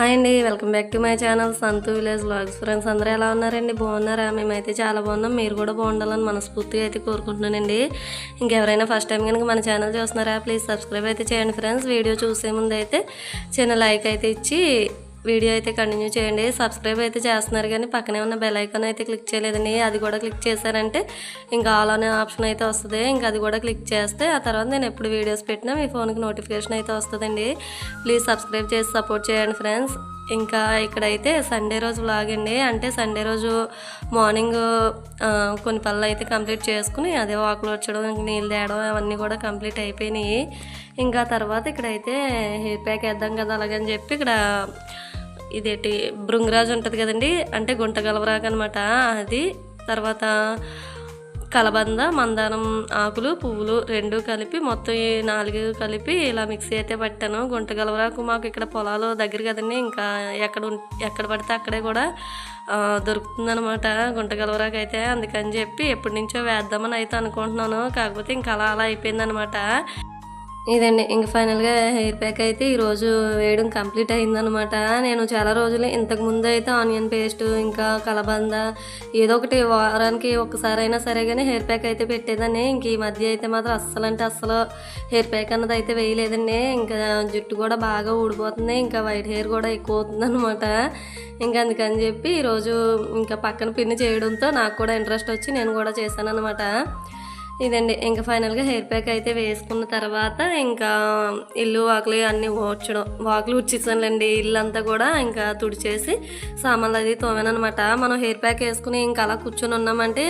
Hi అండి welcome back to my channel Santhu village blogs friends అందరూ ఎలా ఉన్నారండి? బాగున్నారా? మేమైతే చాలా బాగున్నాం. మీరు కూడా బాగుండాలని మనస్ఫూర్తిగా అయితే కోరుకుంటున్నానండి. ఇంకెవరైనా ఫస్ట్ టైం కనుక మన ఛానల్ చూస్తున్నారా ప్లీజ్ సబ్స్క్రైబ్ అయితే చేయండి. ఫ్రెండ్స్ వీడియో చూసే ముందు అయితే చిన్న లైక్ అయితే ఇచ్చి వీడియో అయితే కంటిన్యూ చేయండి. సబ్స్క్రైబ్ అయితే చేస్తున్నారు కానీ పక్కనే ఉన్న బెల్ ఐకాన్ అయితే క్లిక్ చేయలేదండి. అది కూడా క్లిక్ చేశారంటే ఇంకా ఆల్ అనే ఆప్షన్ అయితే వస్తుంది. ఇంకా అది కూడా క్లిక్ చేస్తే ఆ తర్వాత నేను ఎప్పుడు వీడియోస్ పెట్టినా మీ ఫోన్కి నోటిఫికేషన్ అయితే వస్తుందండి. ప్లీజ్ సబ్స్క్రైబ్ చేసి సపోర్ట్ చేయండి ఫ్రెండ్స్ ఇంకా ఇక్కడైతే సండే రోజు వ్లాగ్ అండి. అంటే సండే రోజు మార్నింగ్ కొన్ని పనులు అయితే కంప్లీట్ చేసుకుని అదే వాకులు వచ్చడం ఇంక నీళ్ళు తేయడం అవన్నీ కూడా కంప్లీట్ అయిపోయినాయి. ఇంకా తర్వాత ఇక్కడైతే హెయిర్ ప్యాక్ వేద్దాం కదా అలాగని చెప్పి ఇక్కడ ఇదేంటి భృంగరాజు ఉంటుంది కదండి అంటే గుంట గలవరాకు అనమాట అది తర్వాత కలబంద మందారం ఆకులు పువ్వులు రెండు కలిపి మొత్తం ఈ నాలుగు కలిపి ఇలా మిక్సీ అయితే పట్టాను. గుంట గలవరాకు మాకు ఇక్కడ పొలాలు దగ్గర కదండి ఇంకా ఎక్కడ ఉం- ఎక్కడ పడితే అక్కడే కూడా దొరుకుతుందనమాట గుంట గలవరాకు అయితే. అందుకని చెప్పి ఎప్పటి నుంచో వేద్దామని అయితే అనుకుంటున్నాను. కాకపోతే ఇంకా అలా అలా అయిపోయిందనమాట ఇదండి. ఇంక ఫైనల్గా హెయిర్ ప్యాక్ అయితే ఈరోజు వేయడం కంప్లీట్ అయిందనమాట నేను చాలా రోజులు ఇంతకు ముందు అయితే ఆనియన్ పేస్ట్ ఇంకా కలబంద ఏదో ఒకటి వారానికి ఒకసారి అయినా సరే కానీ హెయిర్ ప్యాక్ అయితే పెట్టేదాన్ని. ఇంక ఈ మధ్య అయితే మాత్రం అస్సలు అంటే అస్సలు హెయిర్ ప్యాక్ అన్నది అయితే వేయలేదండి. ఇంకా జుట్టు కూడా బాగా ఊడిపోతుంది ఇంకా వైట్ హెయిర్ కూడా ఎక్కువ అవుతుంది అనమాట ఇంకా అందుకని చెప్పి ఈరోజు ఇంకా పక్కన పిన్ని చేయడంతో నాకు కూడా ఇంట్రెస్ట్ వచ్చి నేను కూడా చేశాను అనమాట ఇదండి. ఇంకా ఫైనల్గా హెయిర్ ప్యాక్ అయితే వేసుకున్న తర్వాత ఇంకా ఇల్లు వాకులు అన్నీ ఊడ్చడం వాకులు ఉచ్చేసానులేండి ఇల్లు అంతా కూడా ఇంకా తుడిచేసి సామాన్లు అది తోమానమాట మనం హెయిర్ ప్యాక్ వేసుకుని ఇంకా అలా కూర్చొని ఉన్నామంటే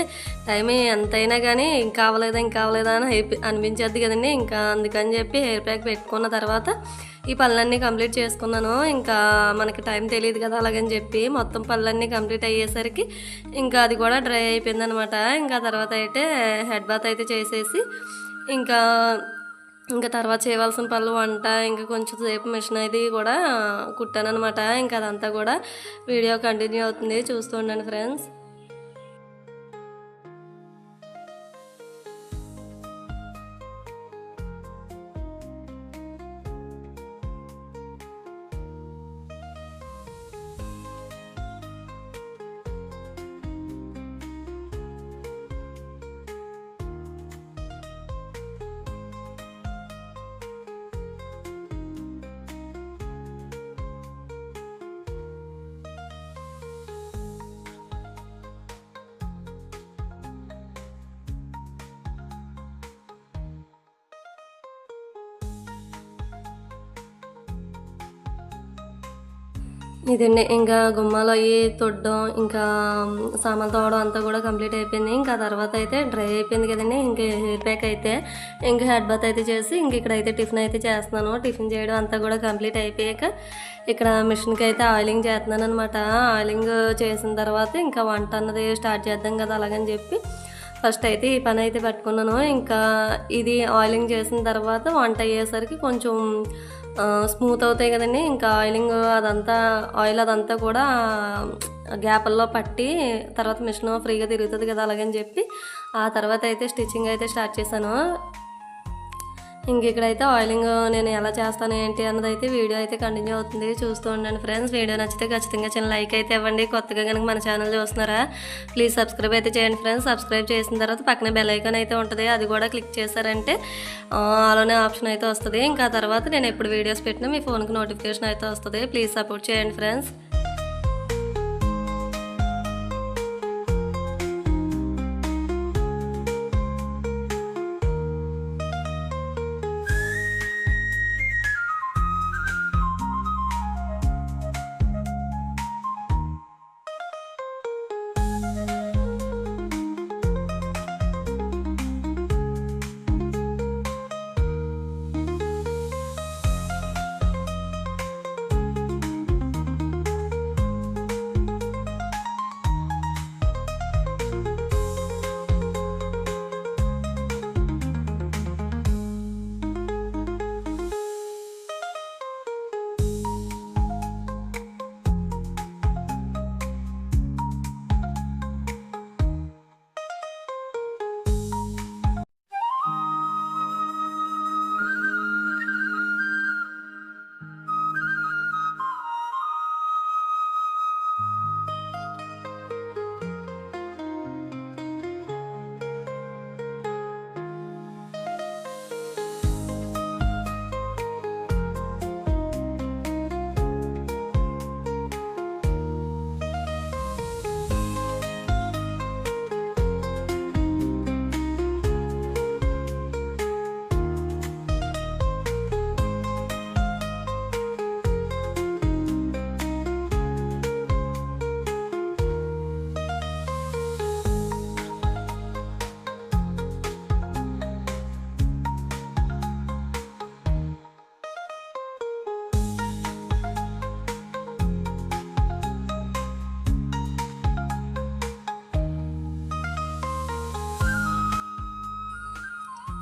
టైం ఎంతైనా కానీ ఇంకా అవ్వలేదా ఇంకా అవ్వలేదా అని హెయిర్ అనిపించేది కదండి. ఇంకా అందుకని చెప్పి హెయిర్ ప్యాక్ పెట్టుకున్న తర్వాత ఈ పనులన్నీ కంప్లీట్ చేసుకున్నాను. ఇంకా మనకి టైం తెలియదు కదా అలాగని చెప్పి మొత్తం పనులన్నీ కంప్లీట్ అయ్యేసరికి ఇంకా అది కూడా డ్రై అయిపోయింది అనమాట ఇంకా తర్వాత అయితే హెడ్ బాత్ అయితే చేసేసి ఇంకా ఇంకా తర్వాత చేయవలసిన పనులు వంట ఇంకా కొంచెం సేపు మిషన్ అది కూడా కుట్టాను అనమాట ఇంకా అదంతా కూడా వీడియో కంటిన్యూ అవుతుంది. చూస్తూ ఉండండి ఫ్రెండ్స్. ఇదండి. ఇంకా గుమ్మాలు అవి తొడ్డం ఇంకా సామాన్లు తోవడం అంతా కూడా కంప్లీట్ అయిపోయింది. ఇంకా తర్వాత అయితే డ్రై అయిపోయింది కదండి. ఇంకా హెయిర్ ప్యాక్ అయితే ఇంకా హెడ్ బాత్ అయితే చేసి ఇంక ఇక్కడ అయితే టిఫిన్ అయితే చేస్తున్నాను. టిఫిన్ చేయడం అంతా కూడా కంప్లీట్ అయిపోయాక ఇక్కడ మిషన్కి అయితే ఆయిలింగ్ చేస్తున్నాను అనమాట ఆయిలింగ్ చేసిన తర్వాత ఇంకా వంట అన్నది స్టార్ట్ చేద్దాం కదా అలాగని చెప్పి ఫస్ట్ అయితే ఈ పని అయితే పట్టుకున్నాను. ఇంకా ఇది ఆయిలింగ్ చేసిన తర్వాత వంట అయ్యేసరికి కొంచెం స్మూత్ అవుతాయి కదండి. ఇంకా ఆయిలింగ్ అదంతా ఆయిల్ అదంతా కూడా గ్యాప్ల్లో పట్టి తర్వాత మిషన్ ఫ్రీగా తిరుగుతుంది కదా అలాగని చెప్పి ఆ తర్వాత అయితే స్టిచ్చింగ్ అయితే స్టార్ట్ చేశాను. ఇంక ఇక్కడైతే ఆయిలింగ్ నేను ఎలా చేస్తాను ఏంటి అన్నది అయితే వీడియో అయితే కంటిన్యూ అవుతుంది. చూస్తూ ఉండండి ఫ్రెండ్స్ వీడియో నచ్చితే ఖచ్చితంగా చిన్న లైక్ అయితే ఇవ్వండి. కొత్తగా కనుక మన ఛానల్ చూస్తున్నారా ప్లీజ్ సబ్స్క్రైబ్ అయితే చేయండి ఫ్రెండ్స్ సబ్స్క్రైబ్ చేసిన తర్వాత పక్కన బెల్ ఐకాన్ అయితే ఉంటుంది. అది కూడా క్లిక్ చేశారంటే అలానే ఆప్షన్ అయితే వస్తుంది. ఇంకా తర్వాత నేను ఎప్పుడు వీడియోస్ పెట్టినా మీ ఫోన్కి నోటిఫికేషన్ అయితే వస్తుంది. ప్లీజ్ సపోర్ట్ చేయండి ఫ్రెండ్స్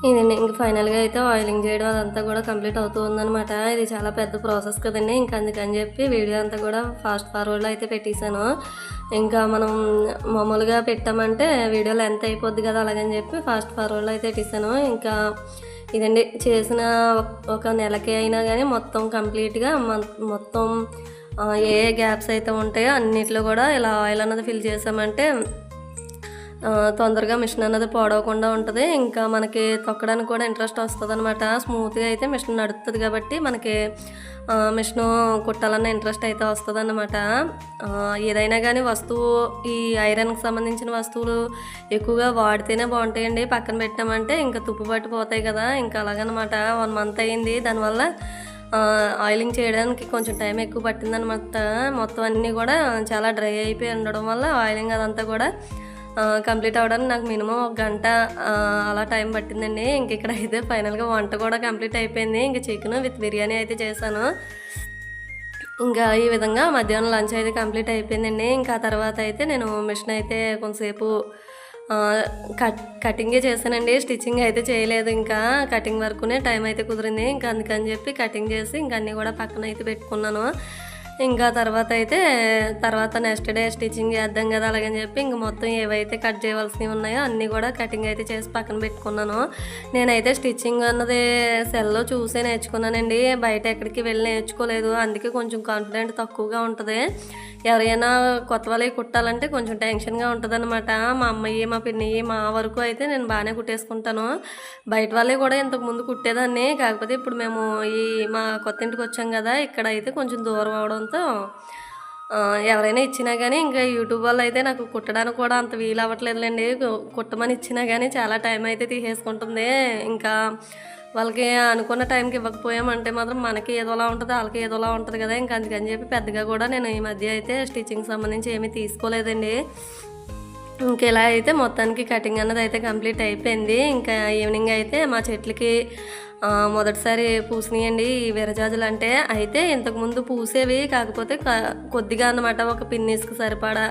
ఇదండి ఇంక ఫైనల్గా అయితే ఆయిలింగ్ చేయడం అదంతా కూడా కంప్లీట్ అవుతూ ఉందన్నమాట ఇది చాలా పెద్ద ప్రాసెస్ కదండి. ఇంకా అందుకని చెప్పి వీడియో అంతా కూడా ఫాస్ట్ ఫార్వర్డ్లో అయితే పెట్టేశాను. ఇంకా మనం మామూలుగా పెట్టామంటే వీడియో లెంత్ అయిపోద్ది కదా అలాగని చెప్పి ఫాస్ట్ ఫార్వర్డ్లో అయితే పెట్టేశాను. ఇంకా ఇదండి చేసిన ఒక- నెలకే నెలకి అయినా కానీ మొత్తం కంప్లీట్గా మొత్తం ఏ ఏ గ్యాప్స్ అయితే ఉంటాయో అన్నిట్లో కూడా ఇలా ఆయిల్ అన్నది ఫిల్ చేసామంటే తొందరగా మిషన్ అన్నది పాడవకుండా ఉంటుంది. ఇంకా మనకి తొక్కడానికి కూడా ఇంట్రెస్ట్ వస్తుంది అనమాట స్మూత్గా అయితే మిషన్ నడుస్తుంది కాబట్టి మనకి మిషన్ కుట్టాలన్న ఇంట్రెస్ట్ అయితే వస్తుంది అనమాట ఏదైనా కానీ వస్తువు ఈ ఐరన్కి సంబంధించిన వస్తువులు ఎక్కువగా వాడితేనే బాగుంటాయండి. పక్కన పెట్టామంటే ఇంకా తుప్పు పట్టిపోతాయి కదా. ఇంకా అలాగనమాట. వన్ మంత్ అయింది. దానివల్ల ఆయిలింగ్ చేయడానికి కొంచెం టైం ఎక్కువ పట్టిందనమాట మొత్తం అన్నీ కూడా చాలా డ్రై అయిపోయి ఉండడం వల్ల ఆయిలింగ్ అదంతా కూడా కంప్లీట్ అవ్వడానికి నాకు మినిమం ఒక గంట అలా టైం పట్టిందండి. ఇంక ఇక్కడ అయితే ఫైనల్గా వంట కూడా కంప్లీట్ అయిపోయింది. ఇంక చికెన్ విత్ బిర్యానీ అయితే చేశాను. ఇంకా ఈ విధంగా మధ్యాహ్నం లంచ్ అయితే కంప్లీట్ అయిపోయిందండి. ఇంకా తర్వాత అయితే నేను మిషన్ అయితే కొంతసేపు కట్ కటింగే చేశానండి. స్టిచ్చింగ్ అయితే చేయలేదు ఇంకా. కటింగ్ వరకునే టైం అయితే కుదిరింది. ఇంకా అందుకని చెప్పి కటింగ్ చేసి ఇంకా అన్నీ కూడా పక్కన అయితే పెట్టుకున్నాను. ఇంకా తర్వాత అయితే తర్వాత నెక్స్ట్ డే స్టిచ్చింగ్ చేద్దాం కదా అలాగని చెప్పి ఇంక మొత్తం ఏవైతే కట్ చేయవలసినవి ఉన్నాయో అన్నీ కూడా కటింగ్ అయితే చేసి పక్కన పెట్టుకున్నాను. నేనైతే స్టిచ్చింగ్ అన్నది సెల్లో చూసే నేర్చుకున్నానండి. బయట ఎక్కడికి వెళ్ళి నేర్చుకోలేదు. అందుకే కొంచెం కాన్ఫిడెంట్ తక్కువగా ఉంటుంది. ఎవరైనా కొత్త వాళ్ళకి కుట్టాలంటే కొంచెం టెన్షన్గా ఉంటుంది అనమాట మా అమ్మయ్యి మా పిన్నయ్యి మా వరకు అయితే నేను బాగానే కుట్టేసుకుంటాను. బయట వాళ్ళే కూడా ఇంతకు ముందు కుట్టేదాన్ని. కాకపోతే ఇప్పుడు మేము ఈ మా కొత్త ఇంటికి వచ్చాం కదా ఇక్కడ అయితే కొంచెం దూరం అవడం ఆ, ఎవరైనా ఇచ్చినా కానీ ఇంకా యూట్యూబ్ వల్ల అయితే నాకు కుట్టడానికి కూడా అంత వీలు అవ్వట్లేదులేండి. కు- కుట్టమని ఇచ్చినా కానీ చాలా టైం అయితే తీసేసుకుంటుంది. ఇంకా వాళ్ళకి అనుకున్న టైంకి ఇవ్వకపోయామంటే మాత్రం మనకి ఏదోలా ఉంటుంది వాళ్ళకి ఏదోలా ఉంటుంది కదా. ఇంకా అందుకని చెప్పి పెద్దగా కూడా నేను ఈ మధ్య అయితే స్టిచ్చింగ్ సంబంధించి ఏమీ తీసుకోలేదండి. ఇంక ఇలా అయితే మొత్తానికి కటింగ్ అన్నది అయితే కంప్లీట్ అయిపోయింది. ఇంకా ఈవినింగ్ అయితే మా చెట్లకి మొదటిసారి పూసినాయండి ఈ విరజాజులు అంటే అయితే ఇంతకుముందు పూసేవి కాకపోతే కొద్దిగా అనమాట ఒక పిన్నీస్కి సరిపడా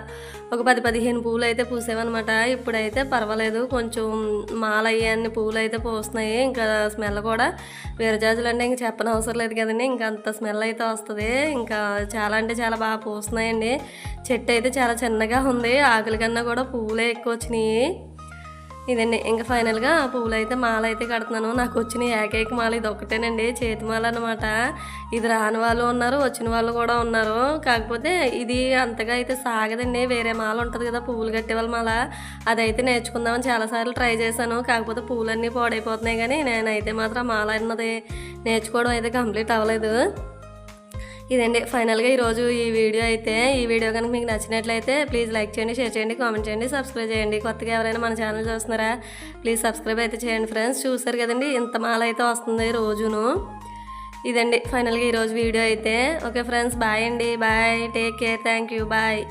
ఒక పది పదిహేను పూలు అయితే పూసేవన్నమాట. ఇప్పుడైతే పర్వాలేదు కొంచెం మాలయ్యాన్ని పూలు అయితే పూస్తున్నాయి. ఇంకా స్మెల్ కూడా విరజాజులు అంటే ఇంకా చెప్పనవసరం లేదు కదండి ఇంకా అంత స్మెల్ అయితే వస్తుంది. ఇంకా చాలా అంటే చాలా బాగా పూస్తున్నాయండి. చెట్టు అయితే చాలా చిన్నగా ఉంది ఆకుల కన్నా కూడా పువ్వులే ఎక్కువ వచ్చినాయి ఇదండి. ఇంకా ఫైనల్గా పువ్వులు అయితే మాల అయితే కడుతున్నాను. నాకు వచ్చిన ఏకైక మాల ఇది ఒకటేనండి చేతి మాల అనమాట ఇది రాని వాళ్ళు ఉన్నారు వచ్చిన వాళ్ళు కూడా ఉన్నారు. కాకపోతే ఇది అంతగా అయితే సాగదండి. వేరే మాల ఉంటుంది కదా పువ్వులు కట్టేవాళ్ళ మాల. అదైతే నేర్చుకుందామని చాలాసార్లు ట్రై చేశాను. కాకపోతే పువ్వులన్నీ పాడైపోతున్నాయి కానీ నేనైతే మాత్రం మాల అన్నది నేర్చుకోవడం అయితే కంప్లీట్ అవ్వలేదు. ఇదండి. ఫైనల్గా ఈరోజు ఈ వీడియో అయితే ఈ వీడియో కనుక మీకు నచ్చినట్లయితే ప్లీజ్ లైక్ చేయండి షేర్ చేయండి కామెంట్ చేయండి సబ్స్క్రైబ్ చేయండి. కొత్తగా ఎవరైనా మన ఛానల్ చూస్తున్నారా ప్లీజ్ సబ్స్క్రైబ్ అయితే చేయండి ఫ్రెండ్స్ చూసారు కదండి ఇంత మాల అయితే వస్తుంది రోజును. ఇదండి ఫైనల్గా ఈరోజు వీడియో అయితే. ఓకే ఫ్రెండ్స్ బాయ్ అండి. Bye take care thank you bye